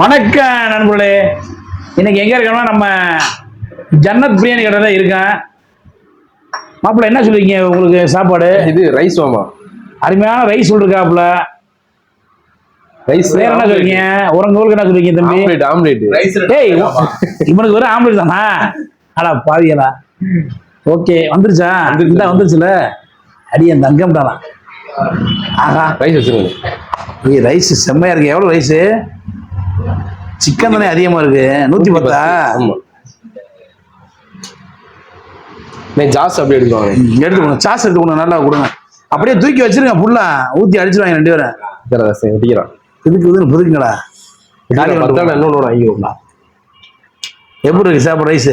வணக்கம் நண்பர்களே. இன்னைக்கு எங்க இருக்கோம்னா நம்ம ஜன்னத் பிரியாணி கடை தான் இருக்கேன். மாப்பிள்ள என்ன சொல்லுவீங்க உங்களுக்கு சாப்பாடு? இது ரைஸ் மாமா. அருமையான ரைஸ் இருக்காப்புல ரைஸ் வேற என்ன சொல்றீங்க உங்க ஊருக்கு என்ன சொல்றீங்க தம்பி? ஆம்லேட் ஆம்லேட் ஏய் இவனுக்கு வெறும் ஆம்பளை தானா? அடா பாவியலா ஓகே வந்துருச்சா. இந்த வந்துருச்சுல? அடி என் தங்கம் தானா? ஆஹா. ரைஸ் வச்சிருங்க. ஏய் ரைஸ் செம்மையா இருக்கு. எவ்வளவு ரைஸ்? சிக்கன் தானே அதிகமா இருக்கு? நூத்தி பத்தா? ஜாஸ் அப்படியே எடுக்குவாங்க எடுத்து கொடுங்க சாஸ் எடுத்து கொடுங்க நல்லா கொடுங்க. அப்படியே தூக்கி வச்சிருங்க ஃபுல்லா ஊத்தி அடிச்சிருவாங்க ரெண்டு பேரும் வெட்டிக்கிறான் இதுக்கு இதுன்னு புதுக்குங்களா இன்னொன்று வாங்கிடுவோம்டா எப்படி இருக்கு சாப்பாடு ரைஸ்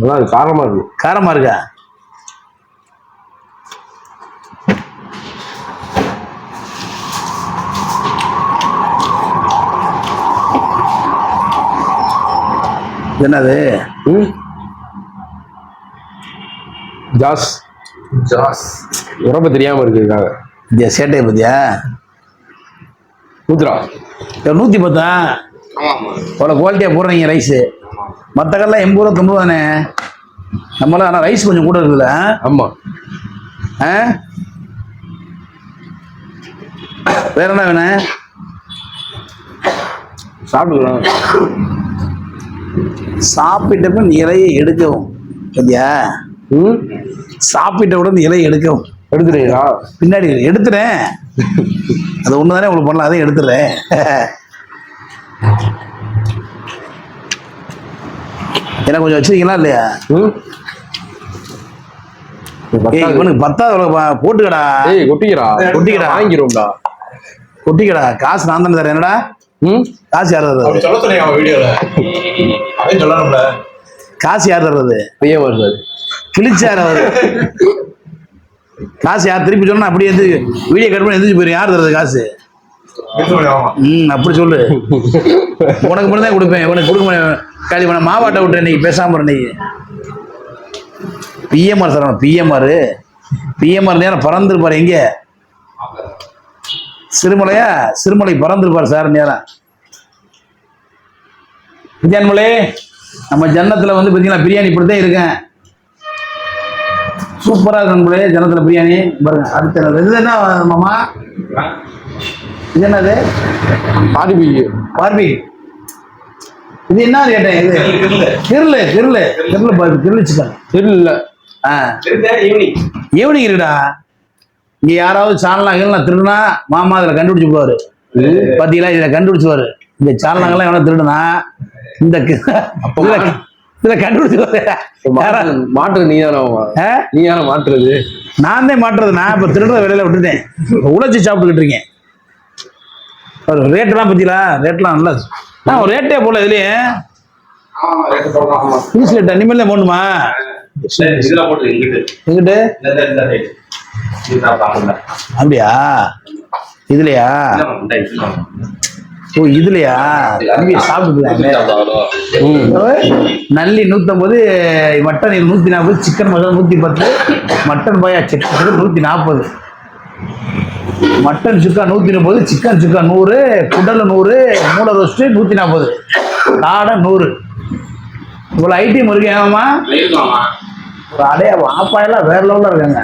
நல்லா இருக்கு. காரமா இருக்கு. காரமா இருக்கா? என்னது? ஜாஸ். ஜாஸ். உரப்ப தெரியாம இருக்குதுக்காக. இந்த சேட்டையை பத்தியா? ஊத்துறா நூத்தி பத்தா? அவ்வளோ குவாலிட்டியாக போடுறீங்க ரைஸு மற்ற கல்லாம் எண்பது ரூபா தொண்ணூறு தானே? நம்மளாம் ஆனால் ரைஸ் கொஞ்சம் கூட இருக்குல்ல ஆமா. ஆ? வேற என்ன வேணும்? சாப்பிடலாம் சாப்பிட்ட நிறைய எடுக்கவும். சரியா ம்? சாப்பிட்ட உடனே இலையை எடுக்கவும். எடுத்துறீங்களா பின்னாடி எடுத்துறேன் அது ஒன்று தானே உங்களுக்கு பண்ணலாம் அதையும் எடுத்துடுறேன். என்ன கொஞ்சம் வச்சிருக்கீங்களா இல்லையா. இவனுக்கு பத்தாவது போட்டுக்கடா. ஏய் கொட்டிக்கிறா கொட்டிக்கிறா. வாங்கிடுவோம்டா கொட்டிக்கடா. காசு நான் தானே தரேன் என்னடா? காசு யார் சொன்னீங்க அவன் சொல்லணும்ல. காசு யார் தர்றது? பையன் வருது. கிழிச்சார் அவரு காசு யார் திருப்பி சொன்னா அப்படியே எது வீடியோ கட் பண்ணி எந்திரிச்சு போயிடும் யார் தர்றது காசு? ம் அப்படி சொல்லு. உனக்கு மட்டும் தான் கொடுப்பேன். உனக்கு கொடுக்க காலி பண்ண மாவாட்ட விட்டு இன்னைக்கு. பேசாம இன்னைக்கு. பிஎம்ஆர் சார் பிஎம்ஆர் பிஎம்ஆர் நேரம் பறந்துருப்பார். எங்க? சிறுமலையா? சிறுமலை பறந்துருப்பார் சார் நேரம் வித்யான்மலே நம்ம ஜன்னத்துல வந்து பார்த்தீங்கன்னா பிரியாணி இப்படி தான் இருக்கேன் சூப்பரா இருக்கு நண்பர்களே ஜன்னத்துல பிரியாணி. பாருங்க அடுத்த? இது என்ன மாமா? இது என்னது? பாதிபிக்கு பார்பி இது என்ன கேட்டேன்? இது கிருளு கிருளு கிருளு பார்பி கிருளு சிக்கன் ஆ. ஈவினிங் ஈவினிங் இருடா. இங்க யாராவது சாலனா கீழனா திருடுனா மாமா அதுல கண்டுபிடிச்சு போவாரு. பாத்தீங்களா? இதுல கண்டுபிடிச்சுவாரு இந்த சாலனாங்கெல்லாம் எவனா திருடுனா இந்த இதுல கண்டுபிடிச்சு மாற்று நீ தானே நீ தானே மாற்றுறது. நான் தான் மாட்டுறது நான் இப்ப திருடுற வேலையில விட்டுட்டேன். உழைச்சி சாப்பிட்டுக்கிட்டு இருக்கேன். ஒரு ரேட்டெல்லாம் பத்திங்களா ரேட்லாம் நல்லா நான் ஒரு ரேட்டே போல இதுலயே. பீஸ் ரேட் இனிமேல் தான் போடணுமா? எங்கிட்ட? அப்படியா? இதுலயா? ஓ இதுலயா? தம்பி சாப்பிட்டுக்கலாமே நல்லி நூற்றம்பது மட்டன் இது நாற்பது சிக்கன் மசாலா நூற்றி பத்து மட்டன் பாயா சிக்கன் நூத்தி நாற்பது மட்டன் சுக்கா நூத்தி முப்பது சிக்கன் சுக்கா நூறு குடல் நூறு மூளை ரோஸ்ட்டு நூத்தி நாற்பது காடை நூறு. இவ்வளோ ஐட்டம் இருக்கு ஏமாமா? ஒரு அடைய வாப்பாயெல்லாம் வேற லெவலில் இருக்காங்க.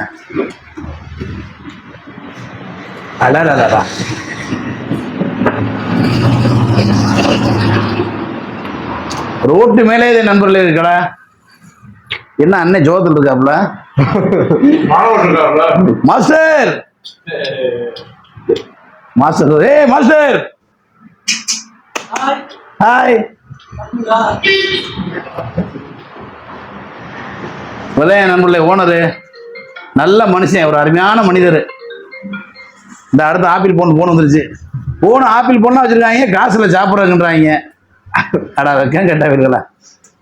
அடா ரோட்டு மேலே இது நண்பர்கள் இருக்கடா என்ன அண்ணன் ஜோதல் இருக்காப்புல மாஸ்டர்! மாஸ்டர் ஏ மாஸ்டர்! ஹாய்! முதல்ல நண்பர்களே ஓனரு. நல்ல மனுஷன் ஒரு அருமையான மனிதர். இந்த அடுத்த ஆப்பிள் போன் போன் வந்துருச்சு. போன் ஆப்பிள் போனா வச்சிருக்காங்க காசுல சாப்பிட்றதுன்றாங்க அடா வைக்க கேட்டா வீடுகளா.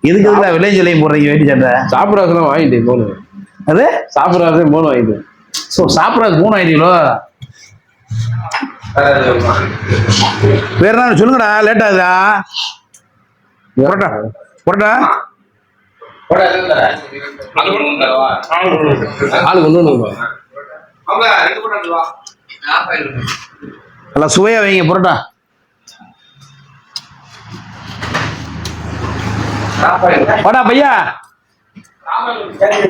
இதுக்கு எதுக்குடா விளைஞ்சலையும் போடுறீங்க வேட்டி சட்டை? சாப்பிடாதான் வாங்கிட்டேன் போனு. அது? சாப்பிடாதான் போன வாங்கிட்டேன் ஸோ சாப்பிட்றது மூணு ஆயிட்டீங்களோ வேற என்ன சொல்லுங்கடா லேட் ஆகுதா புரோட்டா புரோட்டா? ஆளு கொண்டு வந்து நல்லா சுவையா வைங்க புரோட்டா. வாடா பையா.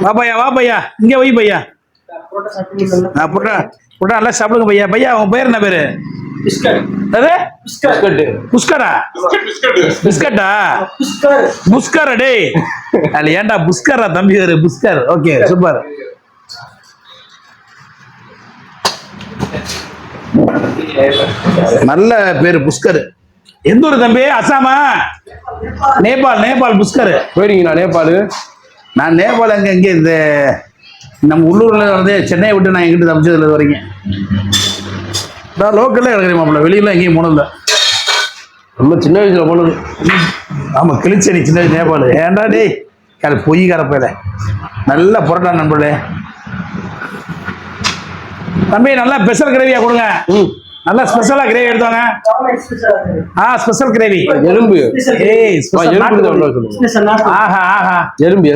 வா பையா வா பையா. இங்க வை பையா. நான் புரோட்டா புட்டா நல்லா சாப்பிடுங்க பையா. பையா உன் பேர் என்ன பேரு? அது புஷ்கரா? பிஸ்கட்டா புஷ்கரா டேய். அதுல ஏன்டா புஷ்கரா தம்பி? பேரு புஷ்கர். Okay super. நல்ல பேரு புஷ்கர். எந்த ஊர் தம்பி? அசாமா? நேபாள் நேபாள் புஷ்கர். போயிருக்கீங்களா நேபாள்? நான் நேபாள் அங்கே இங்கே இந்த நம்ம உள்ளூர்ல வந்து சென்னையை விட்டு நான் எங்கிட்ட தப்பிச்சதுல வரைக்கும். நான் லோக்கல்ல இருக்கிறேன் மாப்பிள்ள. வெளியில எங்கேயும் போனதில்ல. நம்ம சின்ன வயசுல போனது. ஆமா கிளிச்சடி சின்ன நேபாள். ஏன்டா டேய் பொய் கரப்பையில நல்ல புரட்டா நண்பர்களே. தம்பி நல்லா ஸ்பெஷல் கிரேவியா கொடுங்க. ம். நல்லா ஸ்பெஷலா கிரேவி எடுத்தாங்க ஆ ஸ்பெஷல் கிரேவி எறும்பு ஏய் ஆஹா ஆஹா. எறும்பு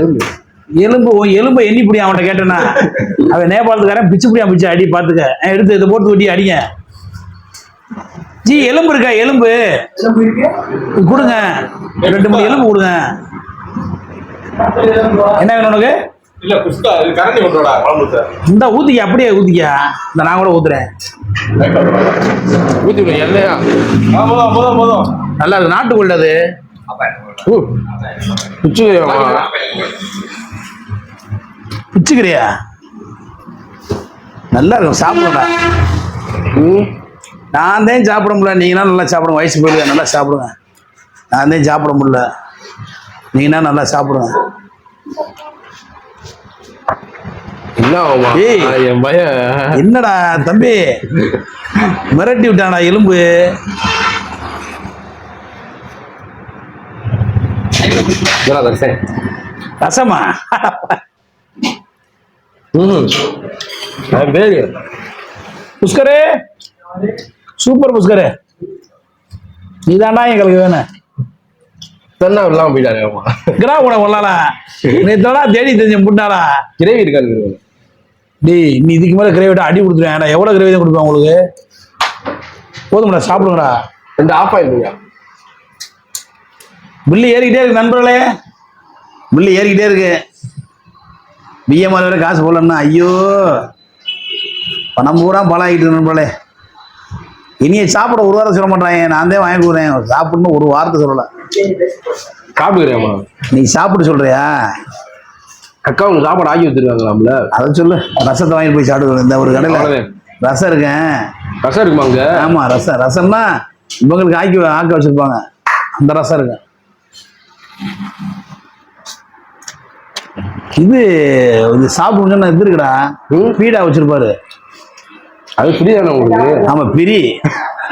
எலும்பு உன் எலும்பை எண்ணி பிடி அவன்கிட்ட கேட்டேன்னா? அவன் நேபாளத்துக்காரன் பிச்சு பிடியா பிச்சு அடி பார்த்துக்க எடுத்து இதை போட்டு வெட்டி அடிங்க. ஜி எலும்பு இருக்கா? எலும்பு. கொடுங்க. ரெண்டு மூணு எலும்பு கொடுங்க. என்ன வேணும் உனக்கு? இல்ல புஷ்கா இது கரண்டி கொண்டோடா குழம்பு சார் இந்த ஊத்திக்க அப்படியே ஊத்திக்க. இந்த நான் கூட ஊத்துறேன். ஊத்தி விடு எல்லையா போதும் போதும் போதும். நல்லா அது. ஊ பிச்சு பிச்சுக்கிறியா? நல்லா இருக்கும் சாப்பிடுடா ம்? நான் தான் சாப்பிட முடியல நீங்களாம் நல்லா சாப்பிடுங்க. வயசு போயிடுங்க நல்லா சாப்பிடுங்க. நான் தான் சாப்பிட முடியல நீங்கன்னா நல்லா சாப்பிடுங்க. என் பையன். என்னடா தம்பி? மிரட்டி விட்டானா எலும்பு. ரசமா? பேரு? புஷ்கரே? சூப்பர் புஷ்கரே. நீதான்டா எங்களுக்கு வேணும் தன்னா இல்லாம போயிட்டாரு ஆமா. கிரா கூட கொள்ளலா நேத்தோடா தேடி தெரிஞ்ச முட்டாளா கிரேவி இருக்காரு டேய் நீ இதுக்கு மேலே கிரேவிட்டா அடி கொடுத்துருவேன். ஏன்டா எவ்வளோ கிரேவி தான் கொடுப்பேன் உங்களுக்கு? போதும்டா சாப்பிடுங்கடா. ரெண்டு ஆஃப் ஆயிருந்தீங்க பில்லு ஏறிக்கிட்டே இருக்கு நண்பர்களே. பில்லு ஏறிக்கிட்டே இருக்கு. பிஎம்ஆர் வேற காசு போடலன்னா ஐயோ. பணம் பூரா பலம் ஆகிட்டு நண்பர்களே. இனிய சாப்பிட ஒரு வாரம் சொல்ல மாட்டாங்க. நான் தான் வாங்கி கொடுக்குறேன். சாப்பிடணும் ஒரு வாரத்தை சொல்லலை. சாப்பிடுக்கிறேம்மா நீ சாப்பிட்டு சொல்றியா? அக்கா உங்க சாப்பாடு ஆக்கி வச்சிருக்காங்களாம்ல? அதை சொல்லு. ரசத்தை வாங்கிட்டு போய் சாப்பிடுவேன் இந்த ஒரு கடையில். ரசம் இருக்கேன் ரசம் இருக்குமா அங்க? ஆமா ரசம். ரசம்னா இவங்களுக்கு ஆக்கி ஆக்க வச்சிருப்பாங்க. அந்த ரசம் இருக்கு. இது இது சாப்பிடுங்கன்னா இது இருக்குடா. பீடா வச்சிருப்பாரு. அது புரியுதானே உங்களுக்கு? ஆமா பிரி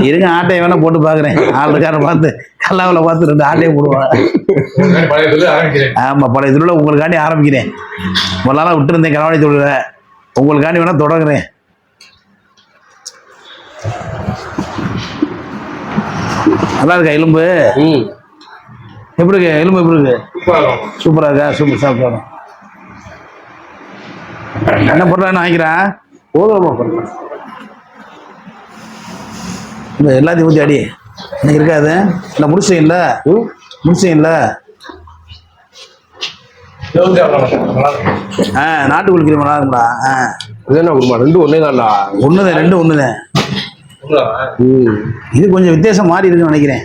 இருங்க ஆட்டையை வேணா போட்டு பாக்குறேன் ஆளுக்கார பார்த்து கல்லாவில் பார்த்து ரெண்டு ஆட்டையை ஆரம்பிக்கிறேன் ஆமா பழைய இதில் உங்களுக்காண்டி ஆரம்பிக்கிறேன். ஒரு நாளாக விட்டுருந்தேன் களவாணி தொழில உங்களுக்காண்டி வேணா தொடங்குறேன். நல்லா இருக்கா எலும்பு? எப்படி இருக்கு எலும்பு எப்படி இருக்கு? சூப்பரா இருக்கா சூப்பர் சாப்பிட்டு என்ன பொருள் வாங்கிக்கிறேன் போதுமா இந்த எல்லாத்தையும் ஊற்றி அடி. இன்னைக்கு இருக்காது. இல்லை முடிச்சிட்டீங்களா ம்? முடிச்சிட்டீங்களா இருபத்தி ஆறு நல்லா இருக்கும் ஆ நாட்டுக்கோழி கிளம்பி நல்லா இருக்கும்டா. ஆ. இது என்ன குருமா? ரெண்டு ஒன்னே தான்டா ஒன்றுதான் ரெண்டு ஒன்றுதான் இது கொஞ்சம் வித்தியாசம் மாறி இருக்குன்னு நினைக்கிறேன்.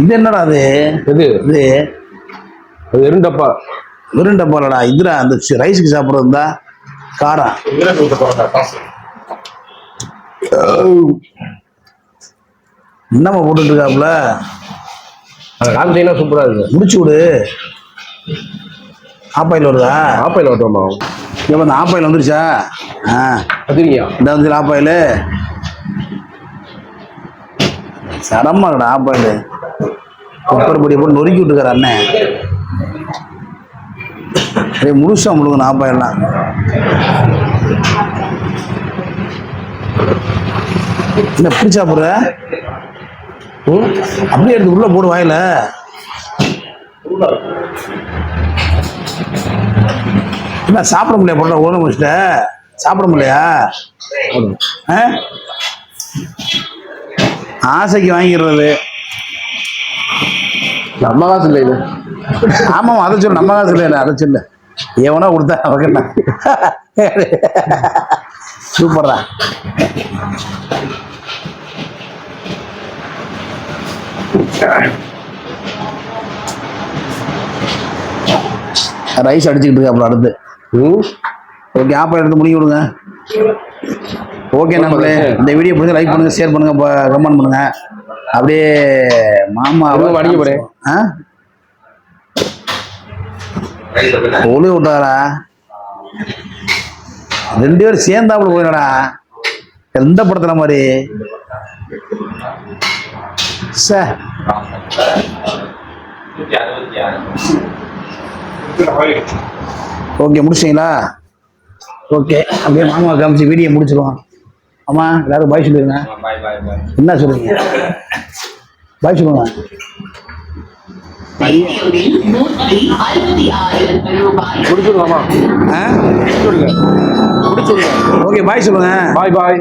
இது என்னடா அது? எது? இது அது எருண்டப்பா வெறும் டப்பாலடா. இதுடா அந்த ரைஸுக்கு சாப்பிட்றது இருந்தா காரம் இதுல ஊத்த போறதா காசு என்னம்மா போட்டுட்டு இருக்காப்புல அதை காமிச்சீங்கன்னா சூப்பரா இருக்கு முடிச்சு விடு ஆப்பாயில் வருதா? ஆப்பையில் ஓட்டுவோமா இப்போ இந்த ஆப்பாயில் வந்துருச்சா? ஆ. இந்த வந்து ஆப்பாயில். சடமா இருக்கடா ஆப்பாயில். குக்கர் பொடி போட்டு நொறுக்கி விட்டுக்கார அண்ணன் அப்படியே முழுசா முழுங்கணும் ஆப்பாயெல்லாம். என்ன எப்படி சாப்பிட்ற ம்? அப்படியே எடுத்து உள்ள போடு வாயில. என்ன சாப்பிட முடியல போட ஓன முடிச்சிட்ட சாப்பிட முடியலையா? ஆசைக்கு வாங்கிடுறது நம்ம காசு இல்லை இது. ஆமாம் அதை சொல்லு. நம்ம காசு இல்லை. அதை சொல்லு. எவனோ கொடுத்தா அவக்கண்ணா சூப்பர்டா ரைஸ் அடிச்சுக்கிட்டு இருக்கு அப்புறம் அடுத்து. ஓகே ஆப்பை எடுத்து முடிக்க விடுங்க. ஓகே நம்மளே இந்த வீடியோ பிடிச்சி லைக் பண்ணுங்க ஷேர் பண்ணுங்க கமெண்ட் பண்ணுங்க. அப்படியே மாமா அடிக்க போறேன். ஆ? ஒளி விட்டாரா? ரெண்டு பேரும் சேர்ந்தாப்புல போயிடா எந்த படத்துல மாதிரி? சே ஓகே முடிச்சிங்களா ஓகே அப்படியே மாமா காமிச்சு வீடியோ முடிச்சிருவோம். ஆமா எல்லாரும் பாய் சொல்லிடுங்க என்ன சொல்லுங்க. பாய் சொல்லுங்க முடிச்சுடுங்க முடிச்சுடுங்க ஓகே பாய் சொல்லுங்க. பாய் பாய்